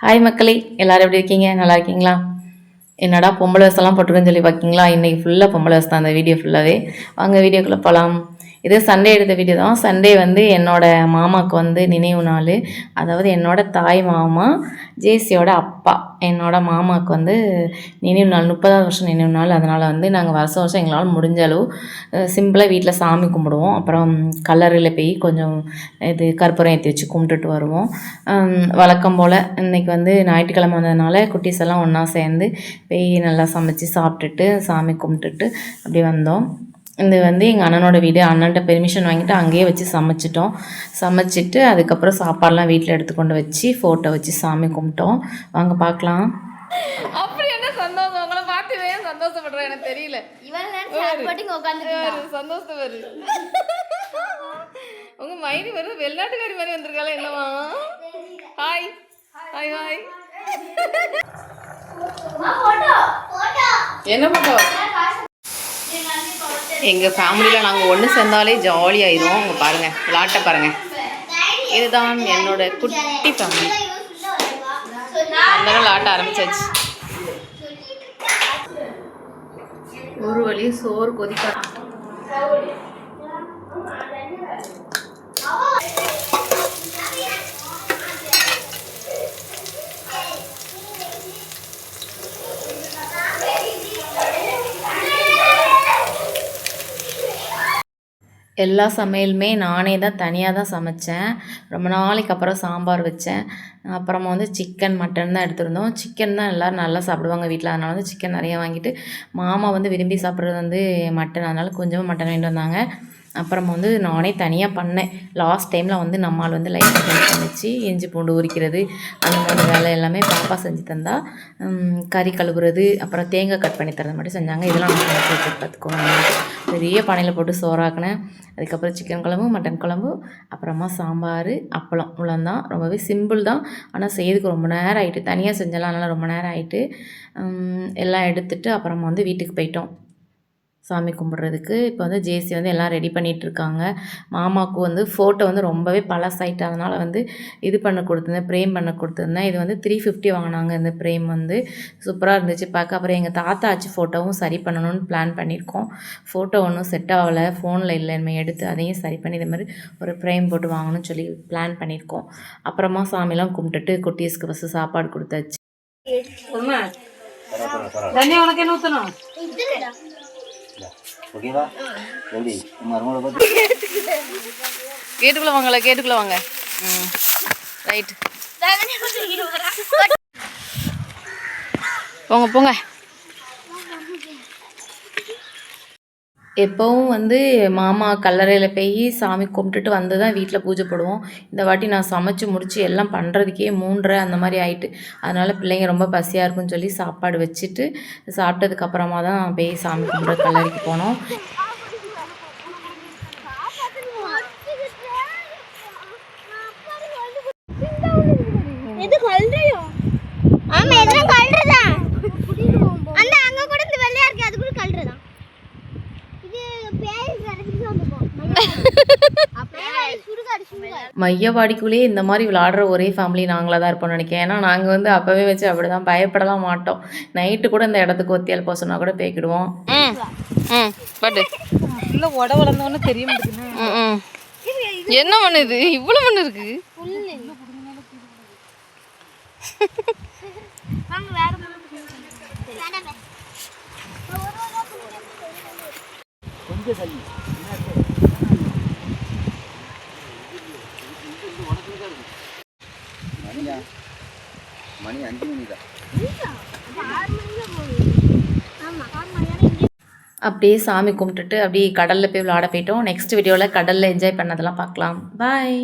Hi மக்களே. எல்லாரும் எப்படி இருக்கீங்க? நல்லா இருக்கீங்களா? என்னடா பொம்பளை வசலாம் போட்டிருக்கேன்னு சொல்லி பார்க்கிங்களா இன்றைக்கி ஃபுல்லாக பொம்பளை வசம் தான் அந்த வீடியோ ஃபுல்லாகவே வாங்க வீடியோக்குள்ளே போகலாம் இது சண்டே எடுத்த வீடியோ தான். சண்டே வந்து என்னோட மாமாவுக்கு வந்து நினைவு நாள். அதாவது என்னோட தாய் மாமா ஜேசியோட அப்பா என்னோட மாமாவுக்கு வந்து நினைவு நாள் முப்பதாவது வருஷம் நினைவு நாள். அதனால் வந்து நாங்கள் வருஷம் வருஷம் எங்களால் முடிஞ்ச அளவு சிம்பிளாக வீட்டில் சாமி கும்பிடுவோம். அப்புறம் கல்லறையில் போய் கொஞ்சம் இது கற்பூரம் ஏற்றி வச்சு கும்பிட்டுட்டு வருவோம். வழக்கம் போல் இன்றைக்கி வந்து ஞாயிற்றுக்கிழமை வந்ததுனால குட்டீஸ் எல்லாம் ஒன்றா சேர்ந்து போய் நல்லா சமைச்சு சாப்பிட்டுட்டு சாமி கும்பிட்டுட்டு அப்படி வந்தோம். இது வந்து எங்கள் அண்ணனோட வீடு. அண்ணன்ட்ட பெர்மிஷன் வாங்கிட்டு அங்கேயே வச்சு சமைச்சிட்டோம். சமைச்சிட்டு அதுக்கப்புறம் சாப்பாடெலாம் வீட்டில் எடுத்து கொண்டு வச்சு ஃபோட்டோ வச்சு சாமி கும்பிட்டோம். வாங்க பார்க்கலாம். அப்படி என்ன சந்தோஷம்? உங்களை பார்த்து ஏன் சந்தோஷப்படுறேன் எனக்கு தெரியல. சந்தோஷம் வருது உங்க மைனி வருது வெளிநாட்டுக்காரி மாதிரி வந்திருக்காளே என்னவா? ஹாய் ஹாய் ஹாய் என்ன பண்ணோம் எங்கள் ஃபேமிலியில் நாங்கள் ஒன்று சேர்ந்தாலே ஜாலியாயிரும் அவங்க பாருங்கள் விளாட்ட பாருங்கள் இதுதான் என்னோட குட்டி ஃபேமிலி அந்தளவு விளாட்ட ஆரம்பிச்சாச்சு. ஒரு வழியும் சோறு கொதிக்க எல்லா சமையலுமே நானே தான் தனியாக தான் சமைச்சேன். ரொம்ப நாளைக்கு அப்புறம் சாம்பார் வச்சேன். அப்புறமா வந்து சிக்கன் மட்டன் தான் எடுத்திருந்தோம். சிக்கன் தான் எல்லோரும் நல்லா சாப்பிடுவாங்க வீட்டில் அதனால வந்து சிக்கன் நிறைய வாங்கிட்டு மாமா வந்து விரும்பி சாப்பிட்றது வந்து மட்டன். அதனால கொஞ்சமாக மட்டன் வாங்கிட்டு வந்தாங்க. அப்புறமா வந்து நானே தனியாக பண்ணேன். லாஸ்ட் டைமில் வந்து நம்மால் வந்து லைட்டாக ஹெல்ப் பண்ணிச்சு இஞ்சி பூண்டு உரிக்கிறது அந்த மாதிரி வேலை எல்லாமே பாப்பா செஞ்சு தந்தா கறி கழுவுறது அப்புறம் தேங்காய் கட் பண்ணி தரது மட்டும் செஞ்சாங்க. இதெல்லாம் நான் பார்த்துக்கோங்க. பெரிய பானையில் போட்டு சோறாக்கினேன். அதுக்கப்புறம் சிக்கன் குழம்பு மட்டன் குழம்பு அப்புறமா சாம்பார் அப்பளம். இவ்வளோதான் ரொம்பவே சிம்பிள் தான். ஆனால் செய்யறதுக்கு ரொம்ப நேரம் ஆகிட்டு தனியாக செஞ்சலாம். அதனால் ரொம்ப நேரம் ஆகிட்டு எல்லாம் எடுத்துட்டு அப்புறமா வந்து வீட்டுக்கு போயிட்டோம். சாமி கும்பிட்றதுக்கு. இப்போ வந்து ஜேசி வந்து எல்லாம் ரெடி பண்ணிட்டு இருக்காங்க மாமாவுக்கு வந்து ஃபோட்டோ வந்து ரொம்பவே பழசாயிட்டு அதனால் வந்து இது பண்ண கொடுத்துருந்தேன் ப்ரேம் பண்ண கொடுத்துருந்தேன். இது வந்து த்ரீ ஃபிஃப்டி வாங்கினாங்க இந்த ப்ரேம் வந்து. சூப்பராக இருந்துச்சு பார்க்க அப்புறம் எங்கள் தாத்தா ஆச்சு ஃபோட்டோவும் சரி பண்ணணும்னு பிளான் பண்ணியிருக்கோம். ஃபோட்டோ ஒன்றும் செட் ஆகலை ஃபோனில் இல்லை நம்ம எடுத்து அதையும் சரி பண்ணி இது மாதிரி ஒரு ஃப்ரேம் போட்டு வாங்கணும்னு சொல்லி பிளான் பண்ணியிருக்கோம். அப்புறமா சாமிலாம் கும்பிட்டுட்டு குட்டீஸ்க்கு ஃபஸ்ட்டு சாப்பாடு கொடுத்தாச்சு. தனியா உனக்கு என்ன ஊற்றணும் ஓகேவா? உங்க மருமகளை பார்த்து கேட்டுக்குள்ள வாங்கல கேட்டுக்குள்ள வாங்க. ம். ரைட் போங்க போங்க. எப்போவும் வந்து மாமா கல்லறையில் போய் சாமி கும்பிட்டுட்டு வந்து தான் வீட்டில் பூஜை போடுவோம். இந்த வாட்டி நான் சமைச்சு முடித்து எல்லாம் பண்ணுறதுக்கே மூன்றரை அந்த மாதிரி ஆயிட்டு. அதனால் பிள்ளைங்க ரொம்ப பசியாக இருக்குன்னு சொல்லி சாப்பாடு வச்சுட்டு சாப்பிட்டதுக்கப்புறமா தான் போய் சாமி கும்பிட்ற கல்லறைக்கு போனோம். எது கொல்றையோ ஆமா எல்லாம் கொல்றதான் அந்த அங்க கூட இந்த வெள்ளையா இருக்கு அது கூட கொல்றதான் இது பேய் கரெக்ட் வந்துக்கும் அப்படியே சுடுகாடு சுடுகாடு மையவாடிக்குள்ளேயே இந்த மாதிரி விளாடுற ஒரே ஃபேமிலி நாங்களாக தான் இருப்போம்னு நினைக்கிறேன். ஏன்னா நாங்கள் வந்து அப்போவே வச்சு அப்படி தான் பயப்படலாம் மாட்டோம். நைட்டு கூட இந்த இடத்துக்கு ஒத்தியால் போக கூட பேக்கிடுவோம் ம் ம் பட்டு இல்லை உட வளர்ந்தவொன்னு தெரிய என்ன பண்ணுது இவ்வளோ மண்ணு. இருக்கு வாங்க மணி அஞ்சு மணி தான் அப்படியே சாமி கும்பிட்டுட்டு அப்படியே கடலில் போய் விளாட போயிட்டோம். நெக்ஸ்ட் வீடியோவில் கடலில் என்ஜாய் பண்ணதெல்லாம் பார்க்கலாம். பாய்